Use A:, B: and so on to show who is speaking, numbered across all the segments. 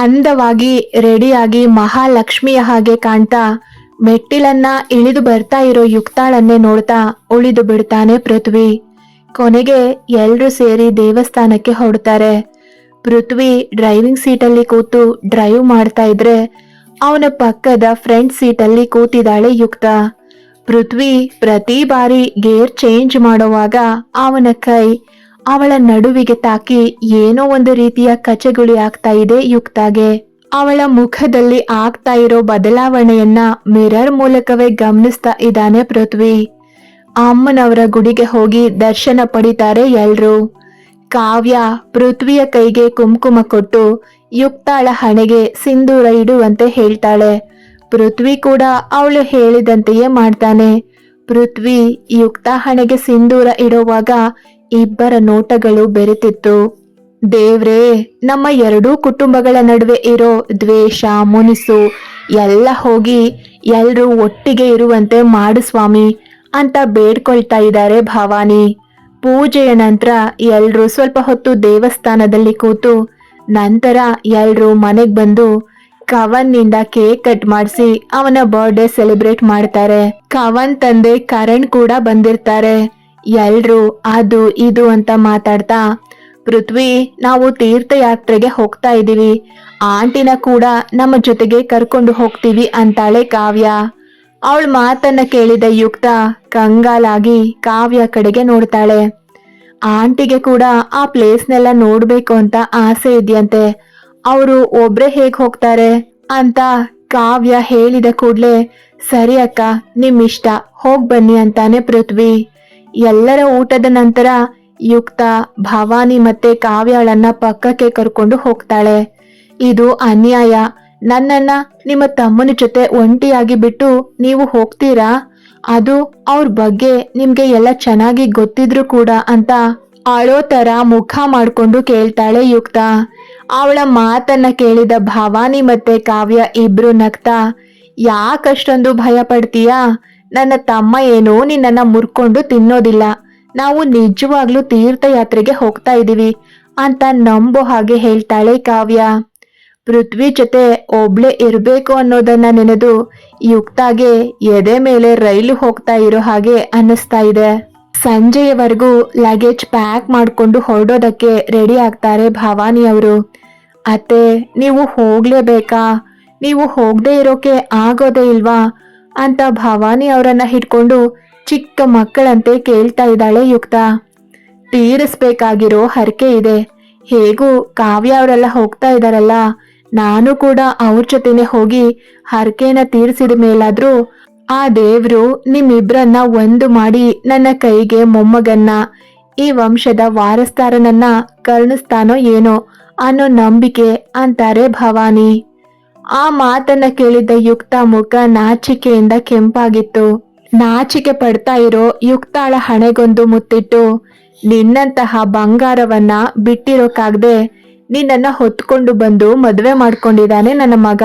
A: ಅಂದವಾಗಿ ರೆಡಿಯಾಗಿ ಮಹಾಲಕ್ಷ್ಮಿಯ ಹಾಗೆ ಕಾಣ್ತಾ ಮೆಟ್ಟಿಲನ್ನ ಇಳಿದು ಬರ್ತಾ ಇರೋ ಯುಕ್ತಾಳನ್ನೇ ನೋಡ್ತಾ ಉಳಿದು ಬಿಡ್ತಾನೆ ಪೃಥ್ವಿ. ಕೊನೆಗೆ ಎಲ್ಲರೂ ಸೇರಿ ದೇವಸ್ಥಾನಕ್ಕೆ ಹೊಡ್ತಾರೆ ಪೃಥ್ವಿ ಡ್ರೈವಿಂಗ್ ಸೀಟಲ್ಲಿ ಕೂತು ಡ್ರೈವ್ ಮಾಡ್ತಾ ಇದ್ರೆ ಅವನ ಪಕ್ಕದ ಫ್ರಂಟ್ ಸೀಟಲ್ಲಿ ಕೂತಿದ್ದಾಳೆ ಯುಕ್ತ. ಪೃಥ್ವಿ ಪ್ರತಿ ಬಾರಿ ಗೇರ್ ಚೇಂಜ್ ಮಾಡುವಾಗ ಅವನ ಕೈ ಅವಳ ನಡುವಿಗೆ ತಾಕಿ ಏನೋ ಒಂದು ರೀತಿಯ ಕಚಗುಳಿ ಆಗ್ತಾ ಇದೆ ಯುಕ್ತಾಗೆ. ಅವಳ ಮುಖದಲ್ಲಿ ಆಗ್ತಾ ಇರೋ ಬದಲಾವಣೆಯನ್ನ ಮಿರರ್ ಮೂಲಕವೇ ಗಮನಿಸ್ತಾ ಇದ್ದಾನೆ ಪೃಥ್ವಿ. ಅಮ್ಮನವರ ಗುಡಿಗೆ ಹೋಗಿ ದರ್ಶನ ಪಡಿತಾರೆ ಎಲ್ರು. ಕಾವ್ಯ ಪೃಥ್ವಿಯ ಕೈಗೆ ಕುಂಕುಮ ಕೊಟ್ಟು ಯುಕ್ತಾಳ ಹಣೆಗೆ ಸಿಂಧೂರ ಇಡುವಂತೆ ಹೇಳ್ತಾಳೆ. ಪೃಥ್ವಿ ಕೂಡ ಅವಳು ಹೇಳಿದಂತೆಯೇ ಮಾಡ್ತಾನೆ. ಪೃಥ್ವಿ ಯುಕ್ತ ಹಣೆಗೆ ಸಿಂಧೂರ ಇಡುವಾಗ ಇಬ್ಬರ ನೋಟಗಳು ಬೆರೆತಿತ್ತು. ದೇವ್ರೇ, ನಮ್ಮ ಎರಡೂ ಕುಟುಂಬಗಳ ನಡುವೆ ಇರೋ ದ್ವೇಷ, ಮುನಿಸು, ಎಲ್ಲ ಹೋಗಿ ಎಲ್ರೂ ಒಟ್ಟಿಗೆ ಇರುವಂತೆ ಮಾಡು ಸ್ವಾಮಿ ಅಂತ ಬೇಡ್ಕೊಳ್ತಾ ಇದ್ದಾರೆ ಭವಾನಿ. ಪೂಜೆಯ ನಂತರ ಎಲ್ಲರೂ ಸ್ವಲ್ಪ ಹೊತ್ತು ದೇವಸ್ಥಾನದಲ್ಲಿ ಕೂತು ನಂತರ ಎಲ್ಲರೂ ಮನೆಗೆ ಬಂದು ಕವನ್ನಿಂದ ಕೇಕ್ ಕಟ್ ಮಾಡಿಸಿ ಅವನ ಬರ್ಡೇ ಸೆಲೆಬ್ರೇಟ್ ಮಾಡ್ತಾರೆ. ಕವನ್ ತಂದೆ ಕರಣ್ ಕೂಡ ಬಂದಿರ್ತಾರೆ. ಎಲ್ರೂ ಅದು ಇದು ಅಂತ ಮಾತಾಡ್ತಾ, ಪೃಥ್ವಿ, ನಾವು ತೀರ್ಥಯಾತ್ರೆಗೆ ಹೋಗ್ತಾ ಇದೀವಿ. ಆಂಟಿನ ಕೂಡ ನಮ್ಮ ಜೊತೆಗೆ ಕರ್ಕೊಂಡು ಹೋಗ್ತೀವಿ ಅಂತಾಳೆ ಕಾವ್ಯ. ಅವಳ ಮಾತನ್ನ ಕೇಳಿದ ಯುಕ್ತ ಕಂಗಾಲಾಗಿ ಕಾವ್ಯ ಕಡೆಗೆ ನೋಡ್ತಾಳೆ. ಆಂಟಿಗೆ ಕೂಡ ಆ ಪ್ಲೇಸ್ನೆಲ್ಲ ನೋಡ್ಬೇಕು ಅಂತ ಆಸೆ ಇದೆಯಂತೆ. ಅವರು ಒಬ್ರೆ ಹೇಗ್ ಹೋಗ್ತಾರೆ? ಅಂತ ಕಾವ್ಯ ಹೇಳಿದ ಕೂಡ್ಲೆ, ಸರಿ ಅಕ್ಕ, ನಿಮ್ಮಿಷ್ಟ. ಇಷ್ಟ ಹೋಗ್ ಬನ್ನಿ ಅಂತಾನೆ ಪೃಥ್ವಿ. ಎಲ್ಲರ ಊಟದ ನಂತರ ಯುಕ್ತ ಭವಾನಿ ಮತ್ತೆ ಕಾವ್ಯಾಳನ್ನ ಪಕ್ಕಕ್ಕೆ ಕರ್ಕೊಂಡು ಹೋಗ್ತಾಳೆ. ಇದು ಅನ್ಯಾಯ. ನನ್ನನ್ನ ನಿಮ್ಮ ತಮ್ಮನ ಜೊತೆ ಒಂಟಿಯಾಗಿ ಬಿಟ್ಟು ನೀವು ಹೋಗ್ತೀರಾ? ಅದು ಅವ್ರ ಬಗ್ಗೆ ನಿಮ್ಗೆ ಎಲ್ಲ ಚೆನ್ನಾಗಿ ಗೊತ್ತಿದ್ರು ಕೂಡ ಅಂತ ಅಳೋ ತರ ಮುಖ ಮಾಡ್ಕೊಂಡು ಕೇಳ್ತಾಳೆ ಯುಕ್ತ. ಅವಳ ಮಾತನ್ನ ಕೇಳಿದ ಭವಾನಿ ಮತ್ತೆ ಕಾವ್ಯ ಇಬ್ರು ನಗ್ತಾ, ಯಾಕಷ್ಟೊಂದು ಭಯ ಪಡ್ತೀಯಾ ನನ್ನ ತಮ್ಮ ಏನೋ ನಿನ್ನನ್ನು ಮುರ್ಕೊಂಡು ತಿನ್ನೋದಿಲ್ಲ. ನಾವು ನಿಜವಾಗ್ಲೂ ತೀರ್ಥಯಾತ್ರೆಗೆ ಹೋಗ್ತಾ ಇದ್ದೀವಿ ಅಂತ ನಂಬೋ ಹಾಗೆ ಹೇಳ್ತಾಳೆ ಕಾವ್ಯ. ಪೃಥ್ವಿ ಜೊತೆ ಒಬ್ಳೆ ಇರಬೇಕು ಅನ್ನೋದನ್ನ ನೆನೆದು ಯುಕ್ತಾಗೆ ಎದೆ ಮೇಲೆ ರೈಲು ಹೋಗ್ತಾ ಇರೋ ಹಾಗೆ ಅನ್ನಿಸ್ತಾ ಇದೆ. ಸಂಜೆಯವರೆಗೂ ಲಗೇಜ್ ಪ್ಯಾಕ್ ಮಾಡ್ಕೊಂಡು ಹೊರಡೋದಕ್ಕೆ ರೆಡಿ ಆಗ್ತಾರೆ ಭವಾನಿ ಅವರು. ಅತ್ತೆ, ನೀವು ಹೋಗ್ಲೇಬೇಕಾ? ನೀವು ಹೋಗದೆ ಇರೋಕೆ ಆಗೋದೇ ಇಲ್ವಾ? ಅಂತ ಭವಾನಿ ಅವರನ್ನ ಹಿಡ್ಕೊಂಡು ಚಿಕ್ಕ ಮಕ್ಕಳಂತೆ ಕೇಳ್ತಾ ಇದ್ದಾಳೆ ಯುಕ್ತ. ತೀರಿಸ್ಬೇಕಾಗಿರೋ ಹರಕೆ ಇದೆ. ಹೇಗೂ ಕಾವ್ಯ ಅವರೆಲ್ಲ ಹೋಗ್ತಾ ಇದಾರಲ್ಲ ನಾನು ಕೂಡ ಅವ್ರ ಜೊತೆನೆ ಹೋಗಿ ಹರಕೆನ ತೀರಿಸಿದ ಮೇಲಾದ್ರೂ ಆ ದೇವ್ರು ನಿಮ್ಮಿಬ್ರನ್ನ ಒಂದು ಮಾಡಿ ನನ್ನ ಕೈಗೆ ಮೊಮ್ಮಗನ್ನ, ಈ ವಂಶದ ವಾರಸ್ತಾರನನ್ನ ಕರುಣಿಸ್ತಾನೋ ಏನೋ ಅನ್ನೋ ನಂಬಿಕೆ ಅಂತಾರೆ ಭವಾನಿ. ಆ ಮಾತನ್ನ ಕೇಳಿದ ಯುಕ್ತ ಮುಖ ನಾಚಿಕೆಯಿಂದ ಕೆಂಪಾಗಿತ್ತು. ನಾಚಿಕೆ ಪಡ್ತಾ ಇರೋ ಯುಕ್ತಾಳ ಹಣೆಗೊಂದು ಮುತ್ತಿಟ್ಟು, ನಿನ್ನಂತಹ ಬಂಗಾರವನ್ನ ಬಿಟ್ಟಿರೋಕಾಗ್ದೆ ನಿನ್ನನ್ನ ಹೊತ್ಕೊಂಡು ಬಂದು ಮದುವೆ ಮಾಡ್ಕೊಂಡಿದ್ದಾನೆ ನನ್ನ ಮಗ.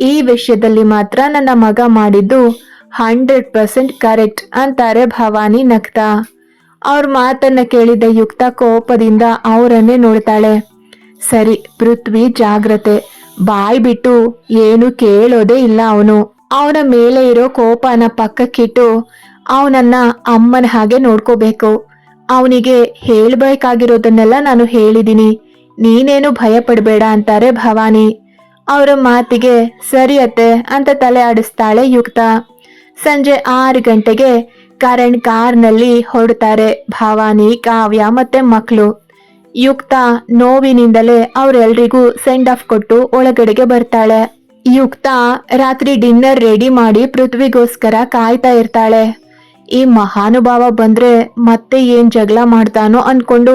A: ಈ ವಿಷಯದಲ್ಲಿ ಮಾತ್ರ ನನ್ನ ಮಗ ಮಾಡಿದ್ದು ಹಂಡ್ರೆಡ್ ಪರ್ಸೆಂಟ್ ಕರೆಕ್ಟ್ ಅಂತಾರೆ ಭವಾನಿ ನಗ್ತಾ. ಅವ್ರ ಮಾತನ್ನ ಕೇಳಿದ ಯುಕ್ತ ಕೋಪದಿಂದ ಅವರನ್ನೇ ನೋಡ್ತಾಳೆ. ಸರಿ, ಪೃಥ್ವಿ ಜಾಗ್ರತೆ. ಬಾಯ್ ಬಿಟ್ಟು ಏನು ಕೇಳೋದೇ ಇಲ್ಲ ಅವನು. ಅವನ ಮೇಲೆ ಇರೋ ಕೋಪನ ಪಕ್ಕಕ್ಕಿಟ್ಟು ಅವನನ್ನ ಅಮ್ಮನ ಹಾಗೆ ನೋಡ್ಕೋಬೇಕು. ಅವನಿಗೆ ಹೇಳ್ಬೇಕಾಗಿರೋದನ್ನೆಲ್ಲ ನಾನು ಹೇಳಿದ್ದೀನಿ ನೀನೇನು ಭಯ ಪಡಬೇಡ ಅಂತಾರೆ ಭವಾನಿ. ಅವರ ಮಾತಿಗೆ ಸರಿಯತ್ತೆ ಅಂತ ತಲೆ ಆಡಿಸ್ತಾಳೆ ಯುಕ್ತ. ಸಂಜೆ ಆರು ಗಂಟೆಗೆ ಕರಣ್ ಕಾರ್ನಲ್ಲಿ ಹೊರಡ್ತಾರೆ ಭವಾನಿ, ಕಾವ್ಯ ಮತ್ತೆ ಮಕ್ಕಳು ಯುಕ್ತ ನೋವಿನಿಂದಲೇ ಅವರೆಲ್ರಿಗೂ ಸೆಂಡ್ ಆಫ್ ಕೊಟ್ಟು ಒಳಗಡೆಗೆ ಬರ್ತಾಳೆ. ಯುಕ್ತ ರಾತ್ರಿ ಡಿನ್ನರ್ ರೆಡಿ ಮಾಡಿ ಪೃಥ್ವಿಗೋಸ್ಕರ ಕಾಯ್ತಾ ಇರ್ತಾಳೆ. ಈ ಮಹಾನುಭಾವ ಬಂದ್ರೆ ಮತ್ತೆ ಏನ್ ಜಗಳ ಮಾಡ್ತಾನೋ ಅನ್ಕೊಂಡು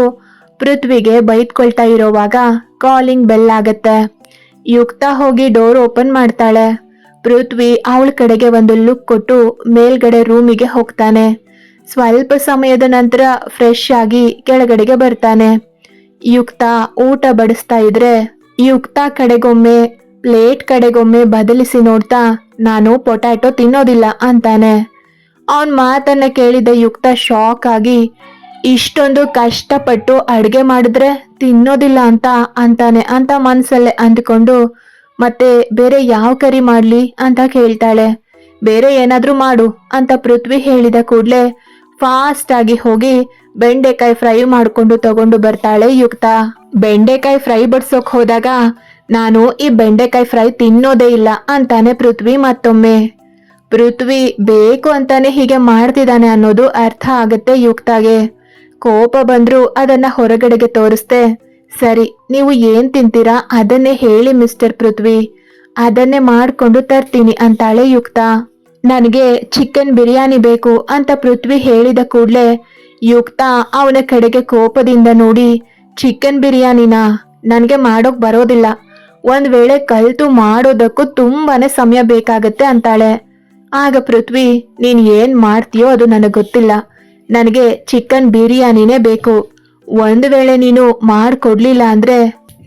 A: ಪೃಥ್ವಿಗೆ ಬೈದ್ಕೊಳ್ತಾ ಇರೋವಾಗ ಕಾಲಿಂಗ್ ಬೆಲ್ ಆಗತ್ತೆ. ಯುಕ್ತ ಹೋಗಿ ಡೋರ್ ಓಪನ್ ಮಾಡ್ತಾಳೆ. ಪೃಥ್ವಿ ಅವಳ ಕಡೆಗೆ ಒಂದು ಲುಕ್ ಕೊಟ್ಟು ಮೇಲ್ಗಡೆ ರೂಮಿಗೆ ಹೋಗ್ತಾನೆ. ಸ್ವಲ್ಪ ಸಮಯದ ನಂತರ ಫ್ರೆಶ್ ಆಗಿ ಕೆಳಗಡೆಗೆ ಬರ್ತಾನೆ. ಯುಕ್ತ ಊಟ ಬಡಿಸ್ತಾ ಇದ್ರೆ ಯುಕ್ತ ಕಡೆಗೊಮ್ಮೆ, ಪ್ಲೇಟ್ ಕಡೆಗೊಮ್ಮೆ ಬದಲಿಸಿ ನೋಡ್ತಾ ನಾನು ಪೊಟ್ಯಾಟೊ ತಿನ್ನೋದಿಲ್ಲ ಅಂತಾನೆ. ಅವನ್ ಮಾತನ್ನ ಕೇಳಿದ ಯುಕ್ತ ಶಾಕ್ ಆಗಿ, ಇಷ್ಟೊಂದು ಕಷ್ಟಪಟ್ಟು ಅಡುಗೆ ಮಾಡಿದ್ರೆ ತಿನ್ನೋದಿಲ್ಲ ಅಂತ ಅಂತಾನೆ ಅಂತ ಮನಸ್ಸಲ್ಲೇ ಅಂದ್ಕೊಂಡು, ಮತ್ತೆ ಬೇರೆ ಯಾವ ಕರಿ ಮಾಡ್ಲಿ ಅಂತ ಕೇಳ್ತಾಳೆ. ಬೇರೆ ಏನಾದರೂ ಮಾಡು ಅಂತ ಪೃಥ್ವಿ ಹೇಳಿದ ಕೂಡ್ಲೆ ಫಾಸ್ಟ್ ಆಗಿ ಹೋಗಿ ಬೆಂಡೆಕಾಯಿ ಫ್ರೈ ಮಾಡ್ಕೊಂಡು ತಗೊಂಡು ಬರ್ತಾಳೆ ಯುಕ್ತ. ಬೆಂಡೆಕಾಯಿ ಫ್ರೈ ಬಡ್ಸೋಕ್ ಹೋದಾಗ ನಾನು ಈ ಬೆಂಡೆಕಾಯಿ ಫ್ರೈ ತಿನ್ನೋದೇ ಇಲ್ಲ ಅಂತಾನೆ ಪೃಥ್ವಿ ಮತ್ತೊಮ್ಮೆ. ಪೃಥ್ವಿ ಬೇಕು ಅಂತಾನೆ ಹೀಗೆ ಮಾಡ್ತಿದ್ದಾನೆ ಅನ್ನೋದು ಅರ್ಥ ಆಗತ್ತೆ ಯುಕ್ತಾಗೆ. ಕೋಪ ಬಂದ್ರು ಅದನ್ನ ಹೊರಗಡೆಗೆ ತೋರಿಸ್ದೆ ಸರಿ, ನೀವು ಏನ್ ತಿಂತೀರಾ? ಅದನ್ನೇ ಹೇಳಿ ಮಿಸ್ಟರ್ ಪೃಥ್ವಿ. ಅದನ್ನೇ ಮಾಡ್ಕೊಂಡು ತರ್ತೀನಿ ಅಂತಾಳೆ ಯುಕ್ತ. ನನಗೆ ಚಿಕನ್ ಬಿರಿಯಾನಿ ಬೇಕು ಅಂತ ಪೃಥ್ವಿ ಹೇಳಿದ ಕೂಡಲೇ ಯುಕ್ತ ಅವನ ಕಡೆಗೆ ಕೋಪದಿಂದ ನೋಡಿ, ಚಿಕನ್ ಬಿರಿಯಾನಿನ ನನಗೆ ಮಾಡೋಕ್ ಬರೋದಿಲ್ಲ. ಒಂದ್ ವೇಳೆ ಕಲ್ತು ಮಾಡೋದಕ್ಕೂ ತುಂಬಾನೇ ಸಮಯ ಬೇಕಾಗತ್ತೆ ಅಂತಾಳೆ. ಆಗ ಪೃಥ್ವಿ, ನೀನು ಏನ್ ಮಾಡ್ತೀಯೋ ಅದು ನನಗೆ ಗೊತ್ತಿಲ್ಲ. ನನಗೆ ಚಿಕನ್ ಬಿರಿಯಾನಿನೇ ಬೇಕು. ಒಂದು ವೇಳೆ ನೀನು ಮಾಡಿಕೊಡ್ಲಿಲ್ಲ ಅಂದ್ರೆ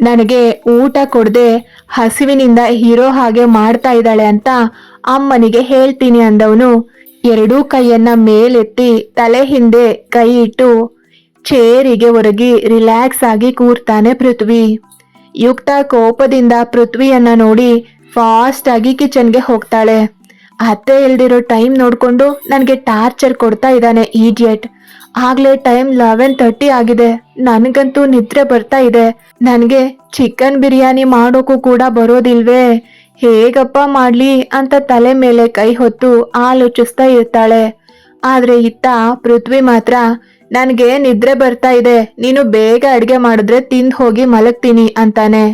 A: ನನಗೆ ಊಟ ಕೊಡದೆ ಹಸಿವಿನಿಂದ ಹೀರೋ ಹಾಗೆ ಮಾಡ್ತಾ ಇದ್ದಾಳೆ ಅಂತ ಅಮ್ಮನಿಗೆ ಹೇಳ್ತೀನಿ ಅಂದವನು, ಎರಡೂ ಕೈಯನ್ನ ಮೇಲೆತ್ತಿ ತಲೆ ಹಿಂದೆ ಕೈ ಇಟ್ಟು ಚೇರಿಗೆ ಒರಗಿ ರಿಲ್ಯಾಕ್ಸ್ ಆಗಿ ಕೂರ್ತಾನೆ ಪೃಥ್ವಿ. ಯುಕ್ತ ಕೋಪದಿಂದ ಪೃಥ್ವಿಯನ್ನ ನೋಡಿ ಫಾಸ್ಟ್ ಆಗಿ ಕಿಚನ್ಗೆ ಹೋಗ್ತಾಳೆ. ಅತ್ತೆ ಇಲ್ದಿರೋ ಟೈಮ್ ನೋಡಿಕೊಂಡು ನನಗೆ ಟಾರ್ಚರ್ ಕೊಡ್ತಾ ಇದ್ದಾನೆ ಈಡಿಯಟ್ ಆಗ್ಲೇ ಟೈಮ್ ಲೆವೆನ್ ತರ್ಟಿ ಆಗಿದೆ. ನನಗಂತೂ ನಿದ್ರೆ ಬರ್ತಾ ಇದೆ. ನನಗೆ ಚಿಕನ್ ಬಿರಿಯಾನಿ ಮಾಡೋಕ್ಕೂ ಕೂಡ ಬರೋದಿಲ್ವೇ? ಹೇಗಪ್ಪ ಮಾಡ್ಲಿ ಅಂತ ತಲೆ ಮೇಲೆ ಕೈ ಹೊತ್ತು ಆಲೋಚಿಸ್ತಾ ಇರ್ತಾಳೆ. ಆದ್ರೆ ಇತ್ತ ಪೃಥ್ವಿ ಮಾತ್ರ, ನನಗೆ ನಿದ್ರೆ ಬರ್ತಾ ಇದೆ, ನೀನು ಬೇಗ ಅಡ್ಗೆ ಮಾಡಿದ್ರೆ ತಿಂದು ಹೋಗಿ ಮಲಗ್ತೀನಿ ಅಂತಾನೆ.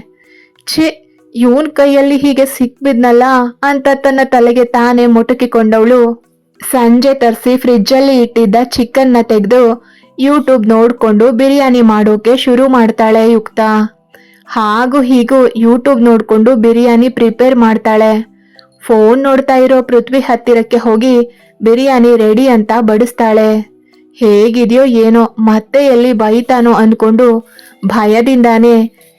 A: ಛಿ, ಇವನ್ ಕೈಯಲ್ಲಿ ಹೀಗೆ ಸಿಕ್ಬಿದ್ನಲ್ಲ ಅಂತ ತನ್ನ ತಲೆಗೆ ತಾನೇ ಮುಟುಕಿಕೊಂಡವಳು. ಸಂಜೆ ತರಿಸಿ ಫ್ರಿಜ್ಜಲ್ಲಿ ಇಟ್ಟಿದ್ದ ಚಿಕನ್ನ ತೆಗೆದು ಯೂಟ್ಯೂಬ್ ನೋಡ್ಕೊಂಡು ಬಿರಿಯಾನಿ ಮಾಡೋಕೆ ಶುರು ಮಾಡ್ತಾಳೆ ಯುಕ್ತ. ಹಾಗೂ ಹೀಗೂ ಯೂಟ್ಯೂಬ್ ನೋಡಿಕೊಂಡು ಬಿರಿಯಾನಿ ಪ್ರಿಪೇರ್ ಮಾಡ್ತಾಳೆ. ಫೋನ್ ನೋಡ್ತಾ ಇರೋ ಪೃಥ್ವಿ ಹತ್ತಿರಕ್ಕೆ ಹೋಗಿ ಬಿರಿಯಾನಿ ರೆಡಿ ಅಂತ ಬಡಿಸ್ತಾಳೆ. ಹೇಗಿದೆಯೋ ಏನೋ ಮತ್ತೆ ಎಲ್ಲಿ ಬೈತಾನೋ ಅನ್ಕೊಂಡು ಭಯದಿಂದಾನೆ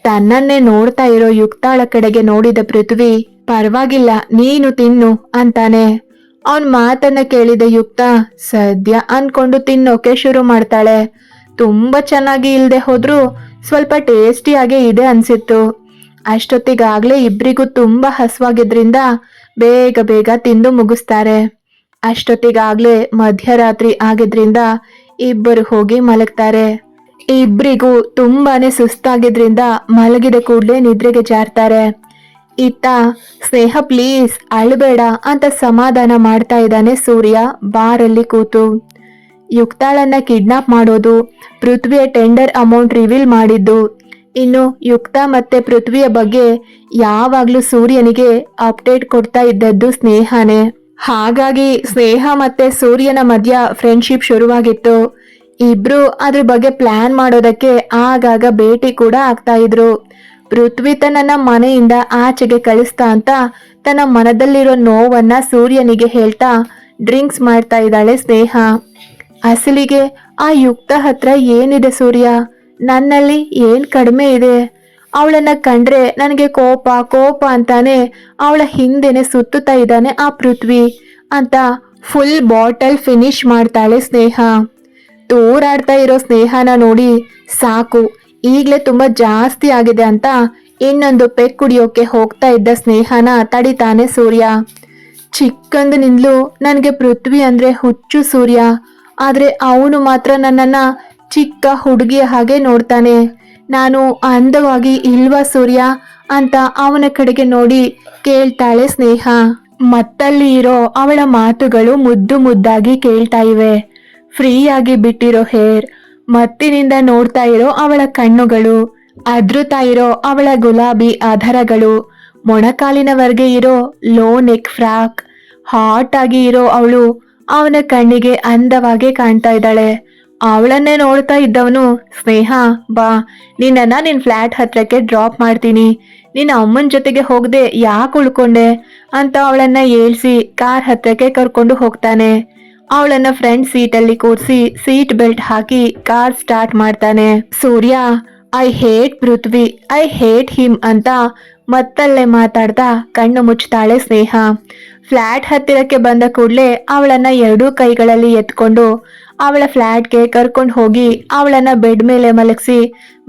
A: ತನ್ನನ್ನೇ ನೋಡ್ತಾ ಇರೋ ಯುಕ್ತಾಳ ಕಡೆಗೆ ನೋಡಿದ ಪೃಥ್ವಿ, ಪರವಾಗಿಲ್ಲ ನೀನು ತಿನ್ನು ಅಂತಾನೆ. ಅವನ್ ಮಾತನ್ನ ಕೇಳಿದ ಯುಕ್ತ ಸದ್ಯ ಅನ್ಕೊಂಡು ತಿನ್ನೋಕೆ ಶುರು ಮಾಡ್ತಾಳೆ. ತುಂಬಾ ಚೆನ್ನಾಗಿ ಇಲ್ದೆ ಹೋದ್ರೂ ಸ್ವಲ್ಪ ಟೇಸ್ಟಿಯಾಗೇ ಇದೆ ಅನ್ಸಿತ್ತು. ಅಷ್ಟೊತ್ತಿಗಾಗ್ಲೇ ಇಬ್ರಿಗೂ ತುಂಬಾ ಹಸ್ವಾಗಿದ್ರಿಂದ ಬೇಗ ಬೇಗ ತಿಂದು ಮುಗಿಸ್ತಾರೆ. ಅಷ್ಟೊತ್ತಿಗಾಗ್ಲೇ ಮಧ್ಯರಾತ್ರಿ ಆಗಿದ್ರಿಂದ ಇಬ್ಬರು ಹೋಗಿ ಮಲಗ್ತಾರೆ. ಇಬ್ರಿಗೂ ತುಂಬಾನೇ ಸುಸ್ತಾಗಿದ್ರಿಂದ ಮಲಗಿದ ಕೂಡಲೇ ನಿದ್ರೆಗೆ ಜಾರ್ತಾರೆ. ಇತ್ತ, ಸ್ನೇಹ ಪ್ಲೀಸ್ ಅಳಬೇಡ ಅಂತ ಸಮಾಧಾನ ಮಾಡ್ತಾ ಇದ್ದಾನೆ ಸೂರ್ಯ, ಬಾರಲ್ಲಿ ಕೂತು. ಯುಕ್ತಾಳನ್ನ ಕಿಡ್ನಾಪ್ ಮಾಡೋದು, ಪೃಥ್ವಿಯ ಟೆಂಡರ್ ಅಮೌಂಟ್ ರಿವೀಲ್ ಮಾಡಿದ್ದು. ಇನ್ನು ಯುಕ್ತ ಮತ್ತೆ ಪೃಥ್ವಿಯ ಬಗ್ಗೆ ಯಾವಾಗ್ಲೂ ಸೂರ್ಯನಿಗೆ ಅಪ್ಡೇಟ್ ಕೊಡ್ತಾ ಇದ್ದದ್ದು ಸ್ನೇಹನೇ. ಹಾಗಾಗಿ ಸ್ನೇಹ ಮತ್ತೆ ಸೂರ್ಯನ ಮಧ್ಯ ಫ್ರೆಂಡ್ಶಿಪ್ ಶುರುವಾಗಿತ್ತು. ಇಬ್ರು ಅದ್ರ ಬಗ್ಗೆ ಪ್ಲಾನ್ ಮಾಡೋದಕ್ಕೆ ಆಗಾಗ ಭೇಟಿ ಕೂಡ ಆಗ್ತಾ ಇದ್ರು. ಪೃಥ್ವಿ ತನ್ನ ಮನೆಯಿಂದ ಆಚೆಗೆ ಕಳಿಸ್ತಾ ಅಂತ ತನ್ನ ಮನದಲ್ಲಿರೋ ನೋವನ್ನ ಸೂರ್ಯನಿಗೆ ಹೇಳ್ತಾ ಡ್ರಿಂಕ್ಸ್ ಮಾಡ್ತಾ ಇದ್ದಾಳೆ ಸ್ನೇಹ. ಅಸಲಿಗೆ ಆ ಯುಕ್ತ ಹತ್ರ ಏನಿದೆ ಸೂರ್ಯ? ನನ್ನಲ್ಲಿ ಏನ್ ಕಡಿಮೆ ಇದೆ? ಅವಳನ್ನ ಕಂಡ್ರೆ ನನಗೆ ಕೋಪ ಕೋಪ ಅಂತಾನೆ ಅವಳ ಹಿಂದೆನೆ ಸುತ್ತುತ್ತಾ ಇದ್ದಾನೆ ಆ ಪೃಥ್ವಿ ಅಂತ ಫುಲ್ ಬಾಟಲ್ ಫಿನಿಶ್ ಮಾಡ್ತಾಳೆ ಸ್ನೇಹ. ತೋರಾಡ್ತಾ ಇರೋ ಸ್ನೇಹನ ನೋಡಿ ಸಾಕು, ಈಗಲೇ ತುಂಬಾ ಜಾಸ್ತಿ ಆಗಿದೆ ಅಂತ ಇನ್ನೊಂದು ಪೆಕ್ ಕುಡಿಯೋಕೆ ಹೋಗ್ತಾ ಇದ್ದ ಸ್ನೇಹನ ತಡಿತಾನೆ ಸೂರ್ಯ. ಚಿಕ್ಕಂದಿನಿಂದಲೂ ನನಗೆ ಪೃಥ್ವಿ ಅಂದ್ರೆ ಹುಚ್ಚು ಸೂರ್ಯ. ಆದ್ರೆ ಅವನು ಮಾತ್ರ ನನ್ನನ್ನ ಚಿಕ್ಕ ಹುಡುಗಿಯ ಹಾಗೆ ನೋಡ್ತಾನೆ. ನಾನು ಅಂದವಾಗಿ, ಇಲ್ವಾ ಸೂರ್ಯ? ಅಂತ ಅವನ ಕಡೆಗೆ ನೋಡಿ ಕೇಳ್ತಾಳೆ ಸ್ನೇಹ. ಮತ್ತಲ್ಲಿ ಇರೋ ಅವಳ ಮಾತುಗಳು ಮುದ್ದು ಮುದ್ದಾಗಿ ಕೇಳ್ತಾ ಇವೆ. ಫ್ರೀಯಾಗಿ ಬಿಟ್ಟಿರೋ ಹೇರ್, ಮತ್ತಿನಿಂದ ನೋಡ್ತಾ ಇರೋ ಅವಳ ಕಣ್ಣುಗಳು ಅದೃತಾ ಇರೋ ಅವಳ ಗುಲಾಬಿ ಆಧಾರಗಳು, ಮೊಣಕಾಲಿನವರೆಗೆ ಇರೋ ಲೋ ನೆಕ್ ಫ್ರಾಕ್ ಹಾಟ್ ಆಗಿ ಇರೋ ಅವಳು ಅವನ ಕಣ್ಣಿಗೆ ಅಂದವಾಗಿ ಕಾಣ್ತಾ ಇದ್ದಾಳೆ. ಅವಳನ್ನೇ ನೋಡ್ತಾ ಇದ್ದವನು, ಸ್ನೇಹ, ಬಾ ನಿನ್ನ ನಿನ್ ಫ್ಲಾಟ್ ಹತ್ರಕ್ಕೆ ಡ್ರಾಪ್ ಮಾಡ್ತೀನಿ. ನಿನ್ನ ಅಮ್ಮನ ಜೊತೆಗೆ ಹೋಗದೆ ಯಾಕೆ ಉಳ್ಕೊಂಡೆ? ಅಂತ ಅವಳನ್ನ ಏಳ್ಸಿ ಕಾರ್ ಹತ್ರಕ್ಕೆ ಕರ್ಕೊಂಡು ಹೋಗ್ತಾನೆ. ಅವಳನ್ನ ಫ್ರಂಟ್ ಸೀಟಲ್ಲಿ ಕೂರಿಸಿ ಸೀಟ್ ಬೆಲ್ಟ್ ಹಾಕಿ ಕಾರ್ ಸ್ಟಾರ್ಟ್ ಮಾಡ್ತಾನೆ. Surya, I hate Prithvi, I hate him ಅಂತ ಮತ್ತಲ್ಲೇ ಮಾತಾಡ್ತಾ ಕಣ್ಣು ಮುಚ್ತಾಳೆ ಸ್ನೇಹ. ಫ್ಲಾಟ್ ಹತ್ತಿರಕ್ಕೆ ಬಂದ ಕೂಡಲೇ ಅವಳನ್ನ ಎರಡೂ ಕೈಗಳಲ್ಲಿ ಎತ್ಕೊಂಡು ಅವಳ ಫ್ಲ್ಯಾಟ್ಗೆ ಕರ್ಕೊಂಡು ಹೋಗಿ ಅವಳನ್ನ ಬೆಡ್ ಮೇಲೆ ಮಲಗಿಸಿ,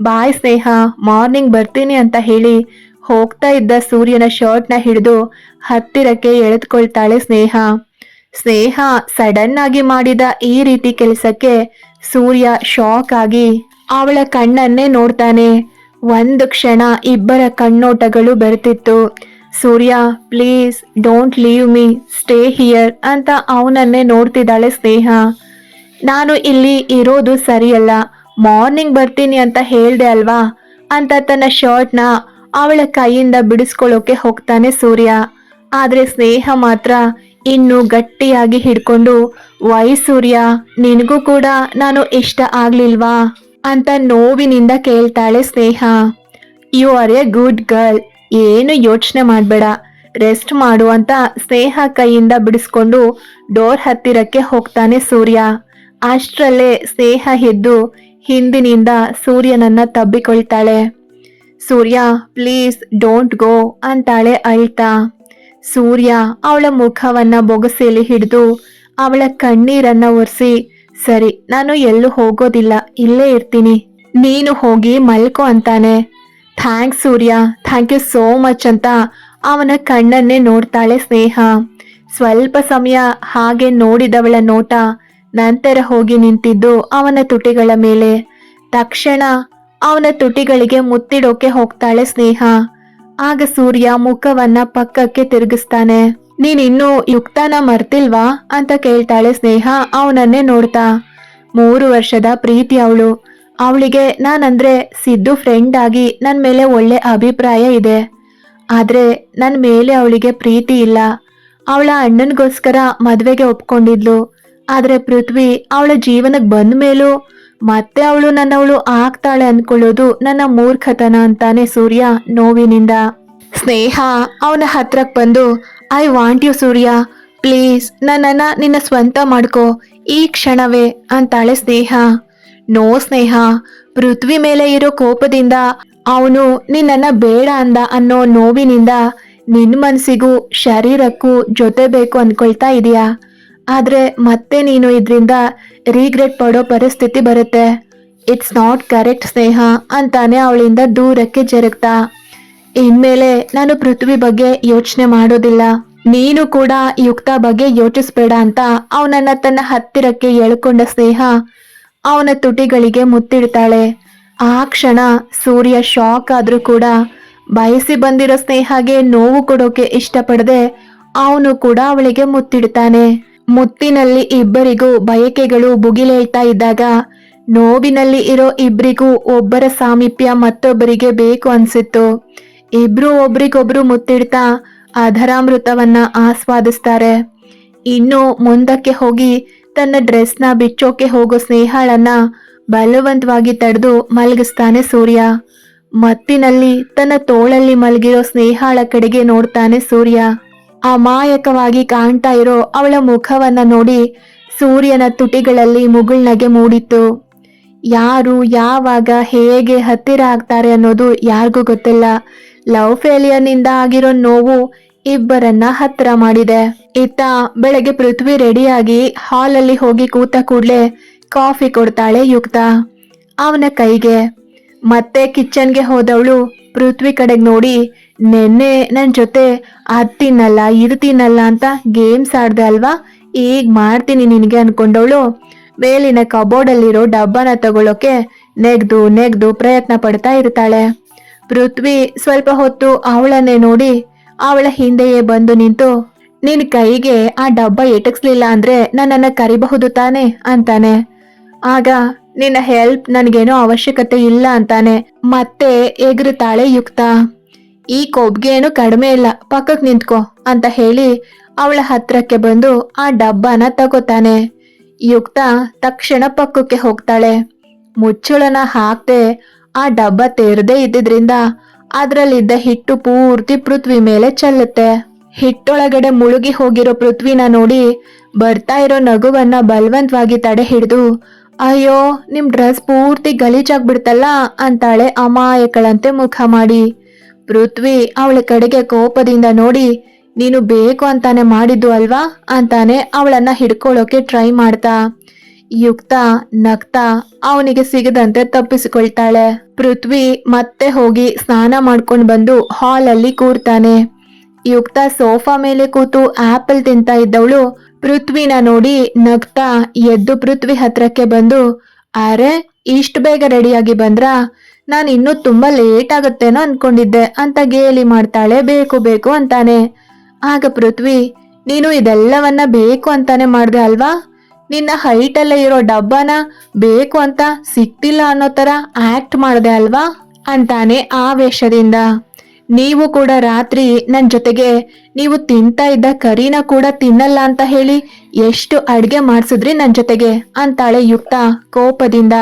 A: ಬಾಯ್ ಸ್ನೇಹ, ಮಾರ್ನಿಂಗ್ ಬರ್ತೀನಿ ಅಂತ ಹೇಳಿ ಹೋಗ್ತಾ ಇದ್ದ ಸೂರ್ಯನ ಶರ್ಟ್ನ ಹಿಡಿದು ಹತ್ತಿರಕ್ಕೆ ಎಳೆದುಕೊಳ್ತಾಳೆ ಸ್ನೇಹ. ಸ್ನೇಹ ಸಡನ್ ಆಗಿ ಮಾಡಿದ ಈ ರೀತಿ ಕೆಲಸಕ್ಕೆ ಸೂರ್ಯ ಶಾಕ್ ಆಗಿ ಅವಳ ಕಣ್ಣನ್ನೇ ನೋಡ್ತಾನೆ. ಒಂದು ಕ್ಷಣ ಇಬ್ಬರ ಕಣ್ಣೋಟಗಳು ಬೆರೆತಿತ್ತು. Surya, please, don't leave me, stay here ಅಂತ ಅವನನ್ನೇ ನೋಡ್ತಿದ್ದಾಳೆ ಸ್ನೇಹ. ನಾನು ಇಲ್ಲಿ ಇರೋದು ಸರಿಯಲ್ಲ, ಮಾರ್ನಿಂಗ್ ಬರ್ತೀನಿ ಅಂತ ಹೇಳ್ದೆ ಅಲ್ವಾ? ಅಂತ ತನ್ನ ಶರ್ಟ್ನ ಅವಳ ಕೈಯಿಂದ ಬಿಡಿಸ್ಕೊಳ್ಳೋಕೆ ಹೋಗ್ತಾನೆ ಸೂರ್ಯ. ಆದ್ರೆ ಸ್ನೇಹ ಮಾತ್ರ ಇನ್ನು ಗಟ್ಟಿಯಾಗಿ ಹಿಡ್ಕೊಂಡು, ವೈ ಸೂರ್ಯ, ನಿನಗೂ ಕೂಡ ನಾನು ಇಷ್ಟ ಆಗ್ಲಿಲ್ವಾ? ಅಂತ ನೋವಿನಿಂದ ಕೇಳ್ತಾಳೆ Sneha. You are a good girl ಏನು ಯೋಚನೆ ಮಾಡಬೇಡ. ರೆಸ್ಟ್ ಮಾಡು ಅಂತ ಸ್ನೇಹ ಕೈಯಿಂದ ಬಿಡಿಸ್ಕೊಂಡು ಡೋರ್ ಹತ್ತಿರಕ್ಕೆ ಹೋಗ್ತಾನೆ ಸೂರ್ಯ. ಅಷ್ಟರಲ್ಲೇ ಸ್ನೇಹ ಎದ್ದು ಹಿಂದಿನಿಂದ ಸೂರ್ಯನನ್ನ ತಬ್ಬಿಕೊಳ್ತಾಳೆ. ಸೂರ್ಯ, ಪ್ಲೀಸ್ ಡೋಂಟ್ ಗೋ ಅಂತಾಳೆ ಅಳ್ತಾ. ಸೂರ್ಯ ಅವಳ ಮುಖವನ್ನ ಬೊಗಸೆಯಲ್ಲಿ ಹಿಡಿದು ಅವಳ ಕಣ್ಣೀರನ್ನ ಒರೆಸಿ, ಸರಿ, ನಾನು ಎಲ್ಲೂ ಹೋಗೋದಿಲ್ಲ, ಇಲ್ಲೇ ಇರ್ತೀನಿ. ನೀನು ಹೋಗಿ ಮಲ್ಕೋ ಅಂತಾನೆ. Thanks Surya. Thank you so much ಅಂತ ಅವನ ಕಣ್ಣನ್ನೇ ನೋಡ್ತಾಳೆ ಸ್ನೇಹ. ಸ್ವಲ್ಪ ಸಮಯ ಹಾಗೆ ನೋಡಿದವಳ ನೋಟ ನಂತರ ಹೋಗಿ ನಿಂತಿದ್ದು ಅವನ ತುಟಿಗಳ ಮೇಲೆ. ತಕ್ಷಣ ಅವನ ತುಟಿಗಳಿಗೆ ಮುತ್ತಿಡೋಕೆ ಹೋಗ್ತಾಳೆ ಸ್ನೇಹ. ಆಗ ಸೂರ್ಯ ಮುಖವನ್ನ ಪಕ್ಕಕ್ಕೆ ತಿರುಗಿಸ್ತಾನೆ. ನೀನಿನ್ನೂ ಯುಕ್ತನ ಮರ್ತಿಲ್ವಾ? ಅಂತ ಕೇಳ್ತಾಳೆ ಸ್ನೇಹ ಅವನನ್ನೇ ನೋಡ್ತಾ. ಮೂರು ವರ್ಷದ ಪ್ರೀತಿ ಅವಳು. ಅವಳಿಗೆ, ನಾನಂದ್ರೆ ಸಿದ್ದು ಫ್ರೆಂಡ್ ಆಗಿ ನನ್ನ ಮೇಲೆ ಒಳ್ಳೆ ಅಭಿಪ್ರಾಯ ಇದೆ. ಆದ್ರೆ ನನ್ನ ಮೇಲೆ ಅವಳಿಗೆ ಪ್ರೀತಿ ಇಲ್ಲ. ಅವಳ ಅಣ್ಣನಿಗೋಸ್ಕರ ಮದುವೆಗೆ ಒಪ್ಕೊಂಡಿದ್ಲು. ಆದ್ರೆ ಪೃಥ್ವಿ ಅವಳ ಜೀವನಕ್ಕೆ ಬಂದ ಮೇಲೂ ಮತ್ತೆ ಅವಳು ನನ್ನವಳು ಆಗ್ತಾಳೆ ಅನ್ಕೊಳ್ಳೋದು ನನ್ನ ಮೂರ್ಖತನ ಅಂತಾನೆ ಸೂರ್ಯ ನೋವಿನಿಂದ. ಸ್ನೇಹ ಅವನ ಹತ್ರಕ್ ಬಂದು, I want you Surya, please ನನ್ನನ್ನ ನಿನ್ನ ಸ್ವಂತ ಮಾಡ್ಕೋ, ಈ ಕ್ಷಣವೇ ಅಂತಾಳೆ ಸ್ನೇಹ. ನೋ ಸ್ನೇಹ, ಪೃಥ್ವಿ ಮೇಲೆ ಇರೋ ಕೋಪದಿಂದ ಅವನು ನಿನ್ನ ಬೇಡ ಅಂದ ಅನ್ನೋ ನೋವಿನಿಂದ ನಿನ್ನ ಮನಸ್ಸಿಗೂ ಶರೀರಕ್ಕೂ ಜೊತೆ ಬೇಕು ಅನ್ಕೊಳ್ತಾ ಇದೀಯಾ? ಆದ್ರೆ ಮತ್ತೆ ನೀನು ಇದರಿಂದ ರೀಗ್ರೆಟ್ ಪಡೋ ಪರಿಸ್ಥಿತಿ ಬರುತ್ತೆ. ಇಟ್ಸ್ ನಾಟ್ ಕರೆಕ್ಟ್ ಸ್ನೇಹ ಅಂತಾನೆ ಅವಳಿಂದ ದೂರಕ್ಕೆ ಜರುಗ್ತಾ. ಇನ್ಮೇಲೆ ನಾನು ಪೃಥ್ವಿ ಬಗ್ಗೆ ಯೋಚನೆ ಮಾಡೋದಿಲ್ಲ. ನೀನು ಕೂಡ ಯುಕ್ತ ಬಗ್ಗೆ ಯೋಚಿಸ್ಬೇಡ ಅಂತ ಅವನನ್ನ ತನ್ನ ಹತ್ತಿರಕ್ಕೆ ಎಳ್ಕೊಂಡ ಸ್ನೇಹ ಅವನ ತುಟಿಗಳಿಗೆ ಮುತ್ತಿಡ್ತಾಳೆ. ಆ ಕ್ಷಣ ಸೂರ್ಯ ಶಾಕ್ ಆದ್ರೂ ಕೂಡ ಬಯಸಿ ಬಂದಿರೋ ಸ್ನೇಹಗೆ ನೋವು ಕೊಡೋಕೆ ಇಷ್ಟಪಡದೆ ಅವನು ಕೂಡ ಅವಳಿಗೆ ಮುತ್ತಿಡ್ತಾನೆ. ಮುತ್ತಿನಲ್ಲಿ ಇಬ್ಬರಿಗೂ ಬಯಕೆಗಳು ಬುಗಿಲೇಳ್ತಾ ಇದ್ದಾಗ ನೋವಿನಲ್ಲಿ ಇರೋ ಇಬ್ಬರಿಗೂ ಒಬ್ಬರ ಸಾಮೀಪ್ಯ ಮತ್ತೊಬ್ಬರಿಗೆ ಬೇಕು ಅನ್ಸಿತ್ತು. ಇಬ್ರು ಒಬ್ರಿಗೊಬ್ರು ಮುತ್ತಿಡ್ತಾ ಅಧರಾಮೃತವನ್ನ ಆಸ್ವಾದಿಸ್ತಾರೆ. ಇನ್ನು ಮುಂದಕ್ಕೆ ಹೋಗಿ ತನ್ನ ಡ್ರೆಸ್ನ ಬಿಚ್ಚೋಕೆ ಹೋಗೋ ಸ್ನೇಹಾಳನ್ನ ಬಲವಂತವಾಗಿ ತಡೆದು ಮಲಗಿಸ್ತಾನೆ ಸೂರ್ಯ. ಮತ್ತಿನಲ್ಲಿ ತನ್ನ ತೋಳಲ್ಲಿ ಮಲಗಿರೋ ಸ್ನೇಹಾಳ ಕಡೆಗೆ ನೋಡ್ತಾನೆ ಸೂರ್ಯ. ಅಮಾಯಕವಾಗಿ ಕಾಣ್ತಾ ಇರೋ ಅವಳ ಮುಖವನ್ನ ನೋಡಿ ಸೂರ್ಯನ ತುಟಿಗಳಲ್ಲಿ ಮುಗುಳ್ನಗೆ ಮೂಡಿತ್ತು. ಯಾರು ಯಾವಾಗ ಹೇಗೆ ಹತ್ತಿರ ಆಗ್ತಾರೆ ಅನ್ನೋದು ಯಾರಿಗೂ ಗೊತ್ತಿಲ್ಲ. ಲವ್ ಫೇಲಿಯರ್ನಿಂದ ಆಗಿರೋ ನೋವು ಇಬ್ಬರನ್ನ ಹತ್ತಿರ ಮಾಡಿದೆ. ಇತ್ತ ಬೆಳಗ್ಗೆ ಪೃಥ್ವಿ ರೆಡಿಯಾಗಿ ಹಾಲಲ್ಲಿ ಹೋಗಿ ಕೂತ ಕೂಡ್ಲೆ ಕಾಫಿ ಕೊಡ್ತಾಳೆ ಯುಕ್ತ. ಅವನ ಕೈಗೆ. ಮತ್ತೆ ಕಿಚನ್ಗೆ ಹೋದವಳು ಪೃಥ್ವಿ ಕಡೆಗೆ ನೋಡಿ, ನೆನ್ನೆ ನನ್ನ ಜೊತೆ ಅದ್ ತಿನ್ನಲ್ಲ, ಇದು ತಿನ್ನಲ್ಲ ಅಂತ ಗೇಮ್ಸ್ ಆಡ್ದೆ ಅಲ್ವಾ? ಈಗ ಮಾಡ್ತೀನಿ ನಿನಗೆ ಅನ್ಕೊಂಡವಳು. ಮೇಲಿನ ಕಬೋರ್ಡಲ್ಲಿರೋ ಡಬ್ಬನ ತಗೊಳ್ಳೋಕೆ ನೆಗ್ದು ನೆಗ್ದು ಪ್ರಯತ್ನ ಪಡ್ತಾ ಇರ್ತಾಳೆ. ಪೃಥ್ವಿ ಸ್ವಲ್ಪ ಹೊತ್ತು ಅವಳನ್ನೇ ನೋಡಿ ಅವಳ ಹಿಂದೆಯೇ ಬಂದು ನಿಂತು, ನಿನ್ ಕೈಗೆ ಆ ಡಬ್ಬ ಎಟಕ್ಸ್ಲಿಲ್ಲ ಅಂದ್ರೆ ನನ್ನನ್ನ ಕರಿಬಹುದು ತಾನೆ? ಅಂತಾನೆ. ಆಗ, ನಿನ್ನ ಹೆಲ್ಪ್ ನನಗೇನೋ ಅವಶ್ಯಕತೆ ಇಲ್ಲ ಅಂತಾನೆ. ಮತ್ತೆ ಎಗರುತ್ತಾಳೆ ಯುಕ್ತ, ಈ ಕೊಬ್ಗೆ ಏನು ಕಡಿಮೆ ಇಲ್ಲ ಪಕ್ಕಕ್ಕೆ ನಿಂತ್ಕೋ ಅಂತ ಹೇಳಿ ಅವಳ ಹತ್ರಕ್ಕೆ ಬಂದು ಆ ಡಬ್ಬನ ತಗೋತಾನೆ. ಯುಕ್ತ ತಕ್ಷಣ ಪಕ್ಕಕ್ಕೆ ಹೋಗ್ತಾಳೆ. ಮುಚ್ಚಳನ ಹಾಕ್ದೆ ಆ ಡಬ್ಬ ತೆರೆದೇ ಇದ್ದಿದ್ರಿಂದ ಅದ್ರಲ್ಲಿದ್ದ ಹಿಟ್ಟು ಪೂರ್ತಿ ಪೃಥ್ವಿ ಮೇಲೆ ಚೆಲ್ಲುತ್ತೆ. ಹಿಟ್ಟೊಳಗಡೆ ಮುಳುಗಿ ಹೋಗಿರೋ ಪೃಥ್ವಿನ ನೋಡಿ ಬರ್ತಾ ಇರೋ ನಗುವನ್ನ ಬಲವಂತವಾಗಿ ತಡೆ ಹಿಡಿದು, ಅಯ್ಯೋ, ನಿಮ್ ಡ್ರೆಸ್ ಪೂರ್ತಿ ಗಲೀಜಾಗ್ಬಿಡ್ತಲ್ಲ ಅಂತಾಳೆ ಅಮಾಯಕಳಂತೆ ಮುಖ ಮಾಡಿ. ಪೃಥ್ವಿ ಅವಳ ಕಡೆಗೆ ಕೋಪದಿಂದ ನೋಡಿ, ನೀನು ಬೇಕು ಅಂತಾನೆ ಮಾಡಿದ್ದು ಅಲ್ವಾ? ಅಂತಾನೆ ಅವಳನ್ನ ಹಿಡ್ಕೊಳ್ಳೋಕೆ ಟ್ರೈ ಮಾಡ್ತಾ. ಯುಕ್ತ, ನಗ್ತಾ, ಅವನಿಗೆ ಸಿಗದಂತೆ ತಪ್ಪಿಸಿಕೊಳ್ತಾಳೆ. ಪೃಥ್ವಿ ಮತ್ತೆ ಹೋಗಿ ಸ್ನಾನ ಮಾಡ್ಕೊಂಡು ಬಂದು ಹಾಲಲ್ಲಿ ಕೂರ್ತಾನೆ. ಯುಕ್ತ ಸೋಫಾ ಮೇಲೆ ಕೂತು ಆಪಲ್ ತಿಂತಾ ಇದ್ದವಳು. ಪೃಥ್ವಿನ ನೋಡಿ ನಗ್ತಾ ಎದ್ದು ಪೃಥ್ವಿ ಹತ್ರಕ್ಕೆ ಬಂದು, ಅರೆ, ಇಷ್ಟು ಬೇಗ ರೆಡಿಯಾಗಿ ಬಂದ್ರಾ? ನಾನು ಇನ್ನೂ ತುಂಬಾ ಲೇಟ್ ಆಗುತ್ತೇನೋ ಅನ್ಕೊಂಡಿದ್ದೆ ಅಂತ ಗೇಲಿ ಮಾಡ್ತಾಳೆ. ಬೇಕು ಬೇಕು ಅಂತಾನೆ. ಆಗ ಪೃಥ್ವಿ, ನೀನು ಇದೆಲ್ಲವನ್ನ ಬೇಕು ಅಂತಾನೆ ಮಾಡ್ದೆ ಅಲ್ವಾ? ನಿನ್ನ ಹೈಟ್ ಅಲ್ಲೇ ಇರೋ ಡಬ್ಬನ ಬೇಕು ಅಂತ ಸಿಕ್ತಿಲ್ಲ ಅನ್ನೋ ತರ ಆಕ್ಟ್ ಮಾಡಿದೆ ಅಲ್ವಾ? ಅಂತಾನೆ ಆವೇಶದಿಂದ. ನೀವು ಕೂಡ ರಾತ್ರಿ ನನ್ನ ಜೊತೆಗೆ ನೀವು ತಿಂತಾ ಇದ್ದ ಕರಿನ ಕೂಡ ತಿನ್ನಲ್ಲ ಅಂತ ಹೇಳಿ ಎಷ್ಟು ಅಡುಗೆ ಮಾಡ್ಸಿದ್ರಿ ನನ್ನ ಜೊತೆಗೆ? ಅಂತಾಳೆ ಯುಕ್ತ ಕೋಪದಿಂದ.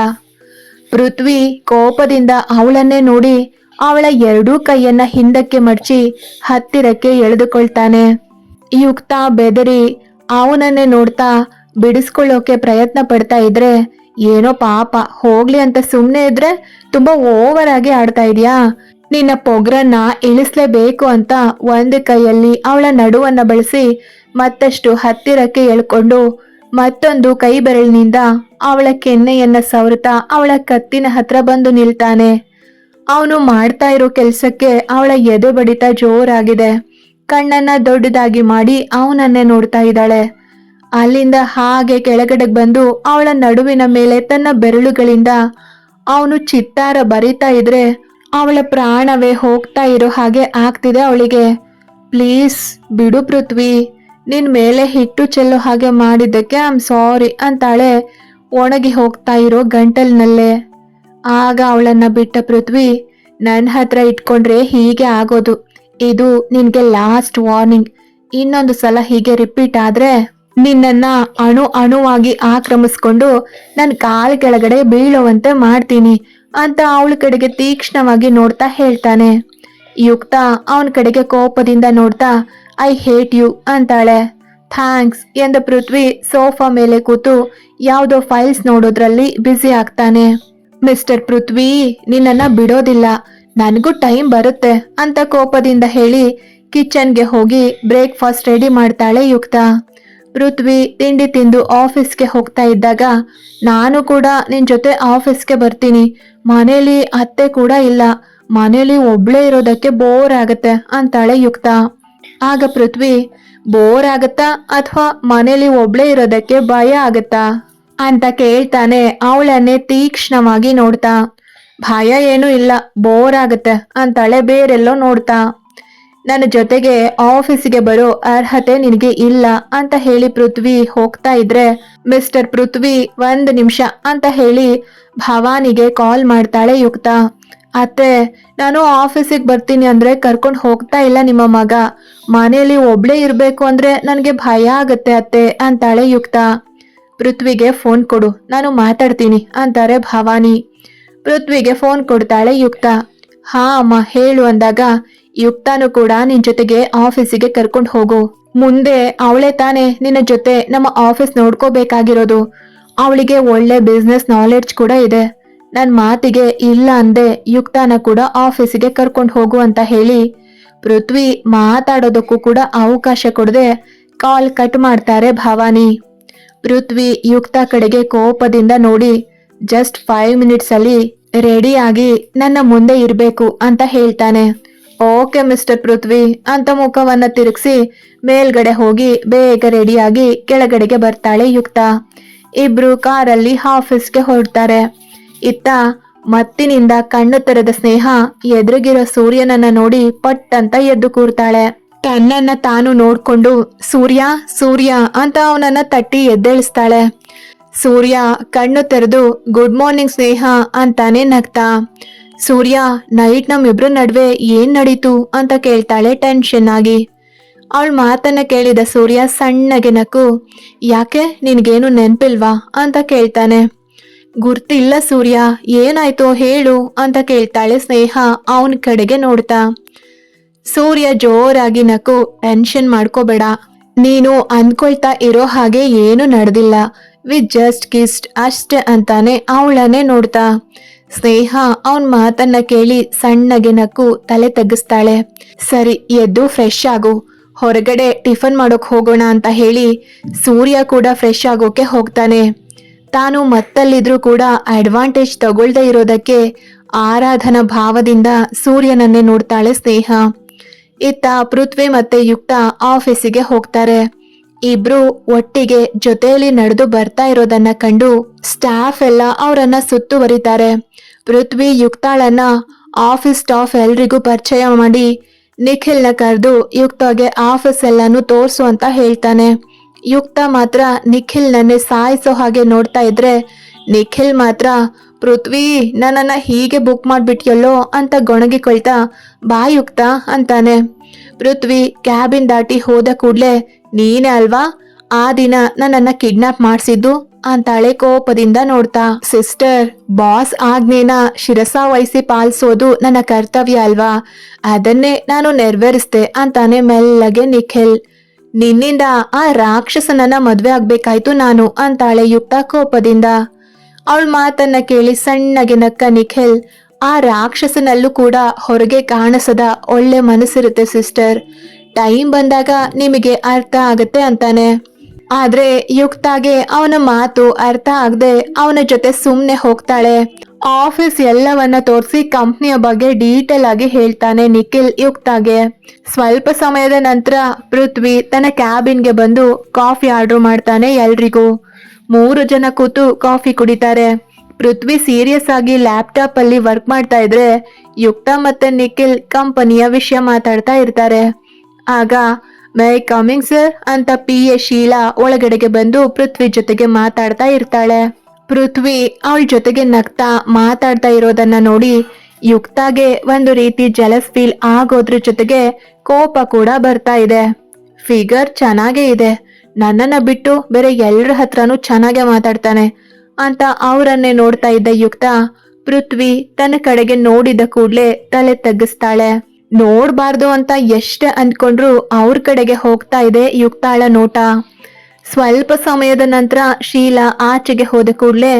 A: ಪೃಥ್ವಿ ಕೋಪದಿಂದ ಅವಳನ್ನೇ ನೋಡಿ ಅವಳ ಎರಡೂ ಕೈಯನ್ನ ಹಿಂದಕ್ಕೆ ಮಡಚಿ ಹತ್ತಿರಕ್ಕೆ ಎಳೆದುಕೊಳ್ತಾನೆ. ಯುಕ್ತ ಬೆದರಿ ಅವನನ್ನೇ ನೋಡ್ತಾ ಬಿಡಿಸ್ಕೊಳ್ಳೋಕೆ ಪ್ರಯತ್ನ ಪಡ್ತಾ ಇದ್ರೆ ಏನೋ ಪಾಪ. ಹೋಗ್ಲಿ ಅಂತ ಸುಮ್ಮನೆ ಇದ್ರೆ ತುಂಬಾ ಓವರ್ ಆಗಿ ಆಡ್ತಾ ಇದೀಯಾ? ನಿನ್ನ ಪೊಗ್ರನ್ನ ಇಳಿಸ್ಲೇಬೇಕು ಅಂತ ಒಂದು ಕೈಯಲ್ಲಿ ಅವಳ ನಡುವನ್ನ ಬಳಸಿ ಮತ್ತಷ್ಟು ಹತ್ತಿರಕ್ಕೆ ಎಳ್ಕೊಂಡು ಮತ್ತೊಂದು ಕೈ ಬೆರಳಿನಿಂದ ಅವಳ ಕೆನ್ನೆಯನ್ನ ಸವರುತ್ತಾ ಅವಳ ಕತ್ತಿನ ಹತ್ರ ಬಂದು ನಿಲ್ತಾನೆ. ಅವನು ಮಾಡ್ತಾ ಇರೋ ಕೆಲ್ಸಕ್ಕೆ ಅವಳ ಎದೆ ಬಡಿತ ಜೋರಾಗಿದೆ. ಕಣ್ಣನ್ನ ದೊಡ್ಡದಾಗಿ ಮಾಡಿ ಅವನನ್ನೇ ನೋಡ್ತಾ ಇದ್ದಾಳೆ. ಅಲ್ಲಿಂದ ಹಾಗೆ ಕೆಳಗಡೆ ಬಂದು ಅವಳ ನಡುವಿನ ಮೇಲೆ ತನ್ನ ಬೆರಳುಗಳಿಂದ ಅವನು ಚಿತ್ತಾರ ಬರಿತಾ ಇದ್ರೆ ಅವಳ ಪ್ರಾಣವೇ ಹೋಗ್ತಾ ಇರೋ ಹಾಗೆ ಆಗ್ತಿದೆ ಅವಳಿಗೆ. ಪ್ಲೀಸ್ ಬಿಡು ಪೃಥ್ವಿ, ನಿನ್ ಮೇಲೆ ಹಿಟ್ಟು ಚೆಲ್ಲೋ ಹಾಗೆ ಮಾಡಿದ್ದಕ್ಕೆ ಐ ಆಮ್ ಸಾರಿ ಅಂತಾಳೆ ಒಣಗಿ ಹೋಗ್ತಾ ಇರೋ ಗಂಟಲ್ನಲ್ಲೇ. ಆಗ ಅವಳನ್ನ ಬಿಟ್ಟ ಪೃಥ್ವಿ ನನ್ನ ಹತ್ರ ಇಟ್ಕೊಂಡ್ರೆ ಹೀಗೆ ಆಗೋದು. ಇದು ನಿನಗೆ ಲಾಸ್ಟ್ ವಾರ್ನಿಂಗ್. ಇನ್ನೊಂದು ಸಲ ಹೀಗೆ ರಿಪೀಟ್ ಆದ್ರೆ ನಿನ್ನನ್ನ ಅಣು ಅಣುವಾಗಿ ಆಕ್ರಮಿಸ್ಕೊಂಡು ನನ್ನ ಕಾಲ್ ಕೆಳಗಡೆ ಬೀಳುವಂತೆ ಮಾಡ್ತೀನಿ ಅಂತ ಅವಳ ಕಡೆಗೆ ತೀಕ್ಷ್ಣವಾಗಿ ನೋಡ್ತಾ ಹೇಳ್ತಾನೆ. ಯುಕ್ತ ಅವನ ಕಡೆಗೆ ಕೋಪದಿಂದ ನೋಡ್ತಾ, ಐ ಹೇಟ್ ಯು ಅಂತಾಳೆ. ಥ್ಯಾಂಕ್ಸ್ ಎಂದ ಪೃಥ್ವಿ ಸೋಫಾ ಮೇಲೆ ಕೂತು ಯಾವುದೋ ಫೈಲ್ಸ್ ನೋಡೋದ್ರಲ್ಲಿ ಬ್ಯುಸಿ ಆಗ್ತಾನೆ. ಮಿಸ್ಟರ್ ಪೃಥ್ವಿ ನಿನ್ನ ಬಿಡೋದಿಲ್ಲ, ನನಗೂ ಟೈಮ್ ಬರುತ್ತೆ ಅಂತ ಕೋಪದಿಂದ ಹೇಳಿ ಕಿಚನ್ಗೆ ಹೋಗಿ ಬ್ರೇಕ್ಫಾಸ್ಟ್ ರೆಡಿ ಮಾಡ್ತಾಳೆ ಯುಕ್ತ. ಪೃಥ್ವಿ ತಿಂಡಿ ತಿಂದು ಆಫೀಸ್ಗೆ ಹೋಗ್ತಾ ಇದ್ದಾಗ, ನಾನು ಕೂಡ ನಿನ್ ಜೊತೆ ಆಫೀಸ್ಗೆ ಬರ್ತೀನಿ. ಮನೇಲಿ ಅತ್ತೆ ಕೂಡ ಇಲ್ಲ. ಮನೇಲಿ ಒಬ್ಳೇ ಇರೋದಕ್ಕೆ ಬೋರ್ ಆಗತ್ತೆ, ಅಂತಾಳೆ ಯುಕ್ತ. ಆಗ ಪೃಥ್ವಿ ಬೋರ್ ಆಗತ್ತಾ ಅಥವಾ ಮನೇಲಿ ಒಬ್ಳೇ ಇರೋದಕ್ಕೆ ಭಯ ಆಗತ್ತಾ? ಅಂತ ಕೇಳ್ತಾನೆ ಅವಳನ್ನೇ ತೀಕ್ಷ್ಣವಾಗಿ ನೋಡ್ತಾ. ಭಯ ಏನೂ ಇಲ್ಲ ಬೋರ್ ಆಗತ್ತೆ, ಅಂತಾಳೆ ಬೇರೆಲ್ಲೋ ನೋಡ್ತಾ. ನನ್ನ ಜೊತೆಗೆ ಆಫೀಸಿಗೆ ಬರೋ ಅರ್ಹತೆ ನಿನಗೆ ಇಲ್ಲ ಅಂತ ಹೇಳಿ ಪೃಥ್ವಿ ಹೋಗ್ತಾ ಇದ್ರೆ, ಮಿಸ್ಟರ್ ಪೃಥ್ವಿ, ಒಂದು ನಿಮಿಷ ಅಂತ ಹೇಳಿ ಭವಾನಿಗೆ ಕಾಲ್ ಮಾಡ್ತಾಳೆ ಯುಕ್ತ. ಅತ್ತೆ, ನಾನು ಆಫೀಸಿಗೆ ಬರ್ತೀನಿ ಅಂದ್ರೆ ಕರ್ಕೊಂಡು ಹೋಗ್ತಾ ಇಲ್ಲ ನಿಮ್ಮ ಮಗ. ಮನೆಯಲ್ಲಿ ಒಬ್ಳೇ ಇರಬೇಕು ಅಂದ್ರೆ ನನಗೆ ಭಯ ಆಗತ್ತೆ ಅತ್ತೆ ಅಂತಾಳೆ ಯುಕ್ತ. ಪೃಥ್ವಿಗೆ ಫೋನ್ ಕೊಡು, ನಾನು ಮಾತಾಡ್ತೀನಿ ಅಂತಾರೆ ಭವಾನಿ. ಪೃಥ್ವಿಗೆ ಫೋನ್ ಕೊಡ್ತಾಳೆ ಯುಕ್ತ. ಹಾ ಅಮ್ಮ, ಹೇಳು ಅಂದಾಗ ಯುಕ್ತಾನು ಕೂಡ ನಿನ್ ಜೊತೆಗೆ ಆಫೀಸಿಗೆ ಕರ್ಕೊಂಡು ಹೋಗು. ಮುಂದೆ ಅವಳೆ ತಾನೇ ನಿನ್ನ ಜೊತೆ ನಮ್ಮ ಆಫೀಸ್ ನೋಡ್ಕೋಬೇಕಾಗಿರೋದು. ಅವಳಿಗೆ ಒಳ್ಳೆ ಬಿಸ್ನೆಸ್ ನಾಲೆಡ್ಜ್ ಕೂಡ ಇದೆ. ನನ್ನ ಮಾತಿಗೆ ಇಲ್ಲ ಅಂದೆ ಯುಕ್ತಾನ ಕೂಡ ಆಫೀಸಿಗೆ ಕರ್ಕೊಂಡು ಹೋಗು ಅಂತ ಹೇಳಿ, ಪೃಥ್ವಿ ಮಾತಾಡೋದಕ್ಕೂ ಕೂಡ ಅವಕಾಶ ಕೊಡದೆ ಕಾಲ್ ಕಟ್ ಮಾಡ್ತಾರೆ ಭವಾನಿ. ಪೃಥ್ವಿ ಯುಕ್ತ ಕಡೆಗೆ ಕೋಪದಿಂದ ನೋಡಿ, ಜಸ್ಟ್ ಫೈವ್ ಮಿನಿಟ್ಸ್ ಅಲ್ಲಿ ರೆಡಿಯಾಗಿ ನನ್ನ ಮುಂದೆ ಇರಬೇಕು ಅಂತ ಹೇಳ್ತಾನೆ. Okay, mister Prithvi. ಅಂತ ಮುಖವನ್ನ ತಿರುಗಿಸಿ ಮೇಲ್ಗಡೆ ಹೋಗಿ ಬೇಗ ರೆಡಿಯಾಗಿ ಕೆಳಗಡೆಗೆ ಬರ್ತಾಳೆ ಯುಕ್ತ. ಇಬ್ರು ಕಾರಲ್ಲಿ ಆಫೀಸ್ಗೆ ಹೊರಡ್ತಾರೆ. ಇತ್ತ ಮತ್ತಿನಿಂದ ಕಣ್ಣು ತೆರೆದ ಸ್ನೇಹ ಎದುರುಗಿರೋ ಸೂರ್ಯನನ್ನ ನೋಡಿ ಪಟ್ ಅಂತ ಎದ್ದು ಕೂರ್ತಾಳೆ. ತನ್ನನ್ನ ತಾನು ನೋಡ್ಕೊಂಡು, ಸೂರ್ಯ ಸೂರ್ಯ ಅಂತ ಅವನನ್ನ ತಟ್ಟಿ ಎದ್ದೇಳಿಸ್ತಾಳೆ. ಸೂರ್ಯ ಕಣ್ಣು ತೆರೆದು, ಗುಡ್ ಮಾರ್ನಿಂಗ್ ಸ್ನೇಹ ಅಂತಾನೆ ನಗ್ತಾ. ಸೂರ್ಯ ನೈಟ್ ನಮ್ಮಿಬ್ರ ನಡುವೆ ಏನ್ ನಡೀತು ಅಂತ ಕೇಳ್ತಾಳೆ ಟೆನ್ಷನ್ ಆಗಿ. ಅವಳ ಮಾತನ್ನ ಕೇಳಿದ ಸೂರ್ಯ ಸಣ್ಣಗೆ ನಕ್ಕು, ಯಾಕೆ ನಿನ್ಗೇನು ನೆನ್ಪಿಲ್ವಾ? ಅಂತ ಕೇಳ್ತಾನೆ. ಗುರ್ತಿಲ್ಲ ಸೂರ್ಯ, ಏನಾಯ್ತು ಹೇಳು, ಅಂತ ಕೇಳ್ತಾಳೆ ಸ್ನೇಹ ಅವನ ಕಡೆಗೆ ನೋಡ್ತಾ. ಸೂರ್ಯ ಜೋರಾಗಿ ನಕ್ಕು, ಟೆನ್ಷನ್ ಮಾಡ್ಕೋಬೇಡ. ನೀನು ಅನ್ಕೊಳ್ತಾ ಇರೋ ಹಾಗೆ ಏನು ನಡೆದಿಲ್ಲ. ವಿ ಜಸ್ಟ್ ಕಿಸ್ಟ್ ಅಷ್ಟೇ ಅಂತಾನೆ ಅವಳನ್ನೇ ನೋಡ್ತಾ. ಸ್ನೇಹ, ಅವನ್ ಮಾತನ್ನ ಕೇಳಿ ಸಣ್ಣಗೆ ನಕ್ಕು ತಲೆ ತಗ್ಗಿಸ್ತಾಳೆ ಸರಿ, ಎದ್ದು ಫ್ರೆಶ್ ಆಗು. ಹೊರಗಡೆ ಟಿಫನ್ ಮಾಡೋಕ್ ಹೋಗೋಣ ಅಂತ ಹೇಳಿ ಸೂರ್ಯ ಕೂಡ ಫ್ರೆಶ್ ಆಗೋಕೆ ಹೋಗ್ತಾನೆ. ತಾನು ಮತ್ತಲ್ಲಿದ್ರೂ ಕೂಡ ಅಡ್ವಾಂಟೇಜ್ ತಗೊಳ್ದೆ ಇರೋದಕ್ಕೆ ಆರಾಧನಾ ಭಾವದಿಂದ ಸೂರ್ಯನನ್ನೇ ನೋಡ್ತಾಳೆ ಸ್ನೇಹ. ಇತ್ತ ಪೃಥ್ವಿ ಮತ್ತೆ ಯುಕ್ತ ಆಫೀಸಿಗೆ ಹೋಗ್ತಾರೆ. ಇಬ್ರು ಒಟ್ಟಿಗೆ ಜೊತೆಯಲ್ಲಿ ನಡೆದು ಬರ್ತಾ ಇರೋದನ್ನ ಕಂಡು ಸ್ಟಾಫ್ ಎಲ್ಲ ಅವರನ್ನ ಸುತ್ತುವರಿತಾರೆ. ಪೃಥ್ವಿ ಯುಕ್ತಾಳನ್ನ ಆಫೀಸ್ ಸ್ಟಾಫ್ ಎಲ್ರಿಗೂ ಪರಿಚಯ ಮಾಡಿ ನಿಖಿಲ್ನ ಕರೆದು ಯುಕ್ತಾಗೆ ಆಫೀಸ್ ಎಲ್ಲಾನು ತೋರಿಸು ಅಂತ ಹೇಳ್ತಾನೆ. ಯುಕ್ತ ಮಾತ್ರ ನಿಖಿಲ್ನನ್ನೇ ಸಾಯಿಸೋ ಹಾಗೆ ನೋಡ್ತಾ ಇದ್ರೆ, ನಿಖಿಲ್ ಮಾತ್ರ, ಪೃಥ್ವಿ, ನನ್ನನ್ನು ಹೀಗೆ ಬುಕ್ ಮಾಡ್ಬಿಟ್ಯಲ್ಲೋ ಅಂತ ಗೊಣಗಿಕೊಳ್ತಾ, ಬಾ ಯುಕ್ತ ಅಂತಾನೆ. ಪೃಥ್ವಿ ಕ್ಯಾಬಿನ್ ದಾಟಿ ಹೋದ ಕೂಡಲೇ, ನೀನೇ ಅಲ್ವಾ? ಆ ದಿನ ನನ್ನನ್ನ ಕಿಡ್ನಾಪ್ ಮಾಡಿಸಿದ್ದು? ಅಂತಾಳೆ ಕೋಪದಿಂದ ನೋಡ್ತಾ, ಸಿಸ್ಟರ್, ಬಾಸ್ ಆಜ್ಞೆನ ಶಿರಸ ವಹಿಸಿ ಪಾಲಿಸೋದು ನನ್ನ ಕರ್ತವ್ಯ ಅಲ್ವಾ? ಅದನ್ನೇ ನಾನು ನೆರವೇರಿಸ್ದೆ, ಅಂತಾನೆ ಮೆಲ್ಲಗೆ ನಿಖಿಲ್. ನಿನ್ನಿಂದ ಆ ರಾಕ್ಷಸನನ್ನ ಮದ್ವೆ ಆಗ್ಬೇಕಾಯ್ತು ನಾನು, ಅಂತಾಳೆ ಯುಕ್ತ ಕೋಪದಿಂದ. ಅವಳ ಮಾತನ್ನ ಕೇಳಿ ಸಣ್ಣಗೆ ನಕ್ಕ ನಿಖಿಲ್, ಆ ರಾಕ್ಷಸನಲ್ಲೂ ಕೂಡ ಹೊರಗೆ ಕಾಣಿಸದ ಒಳ್ಳೆ ಮನಸ್ಸಿರುತ್ತೆ, ಸಿಸ್ಟರ್. ಟೈಮ್ ಬಂದಾಗ ನಿಮಗೆ ಅರ್ಥ ಆಗತ್ತೆ, ಅಂತಾನೆ. ಆದ್ರೆ ಯುಕ್ತಾಗೆ ಅವನ ಮಾತು ಅರ್ಥ ಆಗದೆ ಅವನ ಜೊತೆ ಸುಮ್ಮನೆ ಹೋಗ್ತಾಳೆ. ಆಫೀಸ್ ಎಲ್ಲವನ್ನ ತೋರಿಸಿ ಕಂಪ್ನಿಯ ಬಗ್ಗೆ ಡೀಟೇಲ್ ಆಗಿ ಹೇಳ್ತಾನೆ ನಿಖಿಲ್ ಯುಕ್ತಾಗೆ. ಸ್ವಲ್ಪ ಸಮಯದ ನಂತರ ಪೃಥ್ವಿ ತನ್ನ ಕ್ಯಾಬಿನ್ಗೆ ಬಂದು ಕಾಫಿ ಆರ್ಡರ್ ಮಾಡ್ತಾನೆ ಎಲ್ರಿಗೂ. ಮೂರು ಜನ ಕೂತು ಕಾಫಿ ಕುಡಿತಾರೆ. ಪೃಥ್ವಿ ಸೀರಿಯಸ್ ಆಗಿ ಲ್ಯಾಪ್ಟಾಪ್ ಅಲ್ಲಿ ವರ್ಕ್ ಮಾಡ್ತಾ ಇದ್ರೆ ಯುಕ್ತ ಮತ್ತೆ ನಿಖಿಲ್ ಕಂಪನಿಯ ವಿಷಯ ಮಾತಾಡ್ತಾ ಇರ್ತಾರೆ. ಆಗ ಮೈ ಕಮಿಂಗ್ ಸರ್ ಅಂತ ಪಿ ಎ ಶೀಲಾ ಒಳಗಡೆಗೆ ಬಂದು ಪೃಥ್ವಿ ಜೊತೆಗೆ ಮಾತಾಡ್ತಾ ಇರ್ತಾಳೆ. ಪೃಥ್ವಿ ಅವಳ ಜೊತೆಗೆ ನಗ್ತಾ ಮಾತಾಡ್ತಾ ಇರೋದನ್ನ ನೋಡಿ ಯುಕ್ತಾಗೆ ಒಂದು ರೀತಿ ಜಲಸ್ ಫೀಲ್ ಆಗೋದ್ರ ಜೊತೆಗೆ ಕೋಪ ಕೂಡ ಬರ್ತಾ ಇದೆ. ಫಿಗರ್ ಚೆನ್ನಾಗೇ ಇದೆ. ನನ್ನನ್ನ ಬಿಟ್ಟು ಬೇರೆ ಎಲ್ಲರ ಹತ್ರನೂ ಚೆನ್ನಾಗೆ ಮಾತಾಡ್ತಾನೆ ಅಂತ ಅವರನ್ನೇ ನೋಡ್ತಾ ಇದ್ದ ಯುಕ್ತ ಪೃಥ್ವಿ ತನ್ನ ಕಡೆಗೆ ನೋಡಿದ ಕೂಡ್ಲೆ ತಲೆ ತಗ್ಗಿಸ್ತಾಳೆ. ನೋಡ್ಬಾರ್ದು ಅಂತ ಎಷ್ಟೇ ಅಂದ್ಕೊಂಡ್ರು ಅವ್ರ ಕಡೆಗೆ ಹೋಗ್ತಾ ಇದೆ ಯುಕ್ತಾಳ ನೋಟ. ಸ್ವಲ್ಪ ಸಮಯದ ನಂತರ ಶೀಲಾ ಆಚೆಗೆ ಹೋದ ಕೂಡಲೇ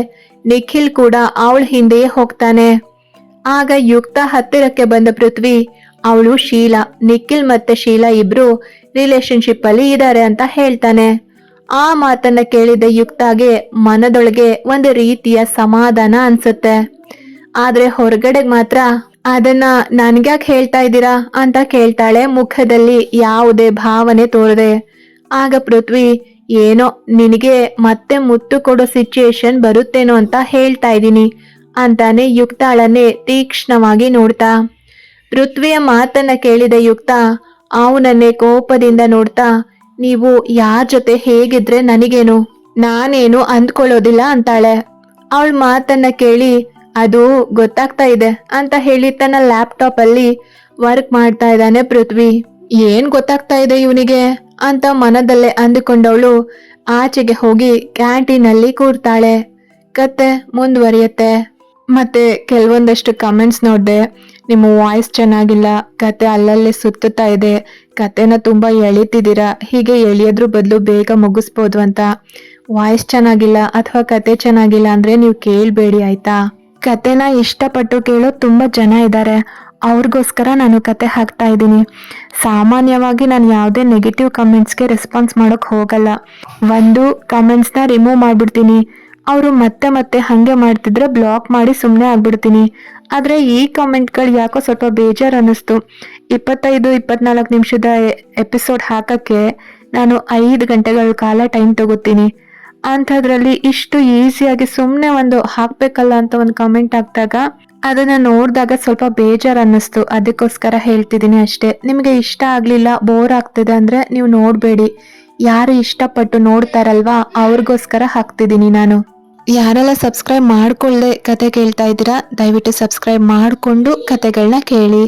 A: ನಿಖಿಲ್ ಕೂಡ ಅವಳ ಹಿಂದೆಯೇ ಹೋಗ್ತಾನೆ. ಆಗ ಯುಕ್ತ ಹತ್ತಿರಕ್ಕೆ ಬಂದ ಪೃಥ್ವಿ, ಅವಳು ಶೀಲಾ, ನಿಖಿಲ್ ಮತ್ತೆ ಶೀಲಾ ಇಬ್ರು ರಿಲೇಶನ್ಶಿಪ್ ಅಲ್ಲಿ ಇದ್ದಾರೆ ಅಂತ ಹೇಳ್ತಾನೆ. ಆ ಮಾತನ್ನ ಕೇಳಿದ ಯುಕ್ತಾಗೆ ಮನದೊಳಗೆ ಒಂದು ರೀತಿಯ ಸಮಾಧಾನ ಅನ್ಸುತ್ತೆ. ಆದ್ರೆ ಹೊರಗಡೆ ಮಾತ್ರ ಅದನ್ನ ನನ್ಗ್ಯಾಕೆ ಹೇಳ್ತಾ ಇದ್ದೀರಾ ಅಂತ ಕೇಳ್ತಾಳೆ ಮುಖದಲ್ಲಿ ಯಾವುದೇ ಭಾವನೆ ತೋರದೆ. ಆಗ ಪೃಥ್ವಿ, ಏನೋ ನಿನಗೆ ಮತ್ತೆ ಮುತ್ತು ಕೊಡೋ ಸಿಚುಯೇಷನ್ ಬರುತ್ತೇನೋ ಅಂತ ಹೇಳ್ತಾ ಇದ್ದೀನಿ ಅಂತಾನೆ ಯುಕ್ತಾಳನ್ನೇ ತೀಕ್ಷ್ಣವಾಗಿ ನೋಡ್ತಾ. ಪೃಥ್ವಿಯ ಮಾತನ್ನ ಕೇಳಿದ ಯುಕ್ತ, ಅವನನ್ನೇ ಕೋಪದಿಂದ ನೋಡ್ತಾ, ನೀವು ಯಾರ ಜೊತೆ ಹೇಗಿದ್ರೆ ನನಗೇನು, ನಾನೇನು ಅಂದ್ಕೊಳ್ಳೋದಿಲ್ಲ ಅಂತಾಳೆ. ಅವಳ ಮಾತನ್ನ ಕೇಳಿ ಅದು ಗೊತ್ತಾಗ್ತಾ ಇದೆ ಅಂತ ಹೇಳಿ ತನ್ನ ಲ್ಯಾಪ್ಟಾಪ್ ಅಲ್ಲಿ ವರ್ಕ್ ಮಾಡ್ತಾ ಇದ್ದಾನೆ ಪೃಥ್ವಿ. ಏನ್ ಗೊತ್ತಾಗ್ತಾ ಇದೆ ಇವನಿಗೆ? ಅಂತ ಮನದಲ್ಲೇ ಅಂದುಕೊಂಡವಳು ಆಚೆಗೆ ಹೋಗಿ ಕ್ಯಾಂಟೀನ್ ಅಲ್ಲಿ ಕೂರ್ತಾಳೆ. ಕತೆ ಮುಂದುವರಿಯುತ್ತೆ. ಮತ್ತೆ ಕೆಲವೊಂದಷ್ಟು ಕಮೆಂಟ್ಸ್ ನೋಡಿದೆ, ನಿಮ್ಮ ವಾಯ್ಸ್ ಚೆನ್ನಾಗಿಲ್ಲ, ಕತೆ ಅಲ್ಲಲ್ಲೇ ಸುತ್ತುತ್ತಾ ಇದೆ, ಕತೆನ ತುಂಬಾ ಎಳಿತಿದ್ದೀರಾ, ಹೀಗೆ ಎಳಿಯೋದ್ರ ಬದಲು ಬೇಗ ಮುಗಿಸ್ಬೋದು ಅಂತ. ವಾಯ್ಸ್ ಚೆನ್ನಾಗಿಲ್ಲ ಅಥವಾ ಕತೆ ಚೆನ್ನಾಗಿಲ್ಲ ಅಂದ್ರೆ ನೀವು ಕೇಳಬೇಡಿ, ಆಯ್ತಾ? ಕತೆನ ಇಷ್ಟಪಟ್ಟು ಕೇಳೋ ತುಂಬ ಜನ ಇದ್ದಾರೆ ಅವ್ರಿಗೋಸ್ಕರ ನಾನು ಕತೆ ಹಾಕ್ತಾ ಇದ್ದೀನಿ. ಸಾಮಾನ್ಯವಾಗಿ ನಾನು ಯಾವುದೇ ನೆಗೆಟಿವ್ ಕಮೆಂಟ್ಸ್ಗೆ ರೆಸ್ಪಾನ್ಸ್ ಮಾಡೋಕ್ಕೆ ಹೋಗಲ್ಲ. ಒಂದು ಕಮೆಂಟ್ಸ್ನ ರಿಮೂವ್ ಮಾಡಿಬಿಡ್ತೀನಿ. ಅವರು ಮತ್ತೆ ಮತ್ತೆ ಹಾಗೆ ಮಾಡ್ತಿದ್ರೆ ಬ್ಲಾಕ್ ಮಾಡಿ ಸುಮ್ಮನೆ ಆಗ್ಬಿಡ್ತೀನಿ. ಆದರೆ ಈ ಕಮೆಂಟ್ಗಳು ಯಾಕೋ ಸ್ವಲ್ಪ ಬೇಜಾರು ಅನ್ನಿಸ್ತು ಇಪ್ಪತ್ತೈದು, ಇಪ್ಪತ್ನಾಲ್ಕು ನಿಮಿಷದ ಎಪಿಸೋಡ್ ಹಾಕೋಕ್ಕೆ ನಾನು ಐದು ಗಂಟೆಗಳ ಕಾಲ ಟೈಮ್ ತಗೋತೀನಿ. ಅಂಥದ್ರಲ್ಲಿ ಇಷ್ಟು ಈಸಿಯಾಗಿ ಸುಮ್ಮನೆ ಒಂದು ಹಾಕ್ಬೇಕಲ್ಲ ಅಂತ ಒಂದು ಕಮೆಂಟ್ ಹಾಕಿದಾಗ ಅದನ್ನ ನೋಡಿದಾಗ ಸ್ವಲ್ಪ ಬೇಜಾರು ಅನ್ನಿಸ್ತು ಅದಕ್ಕೋಸ್ಕರ ಹೇಳ್ತಿದ್ದೀನಿ ಅಷ್ಟೇ. ನಿಮಗೆ ಇಷ್ಟ ಆಗಲಿಲ್ಲ ಬೋರ್ ಆಗ್ತಿದೆ ಅಂದರೆ ನೀವು ನೋಡಬೇಡಿ. ಯಾರು ಇಷ್ಟಪಟ್ಟು ನೋಡ್ತಾರಲ್ವಾ, ಅವ್ರಿಗೋಸ್ಕರ ಹಾಕ್ತಿದ್ದೀನಿ ನಾನು. ಯಾರೆಲ್ಲ ಸಬ್ಸ್ಕ್ರೈಬ್ ಮಾಡ್ಕೊಳ್ಳದೆ ಕತೆ ಕೇಳ್ತಾ ಇದ್ದೀರಾ, ದಯವಿಟ್ಟು ಸಬ್ಸ್ಕ್ರೈಬ್ ಮಾಡಿಕೊಂಡು ಕತೆಗಳನ್ನ ಕೇಳಿ.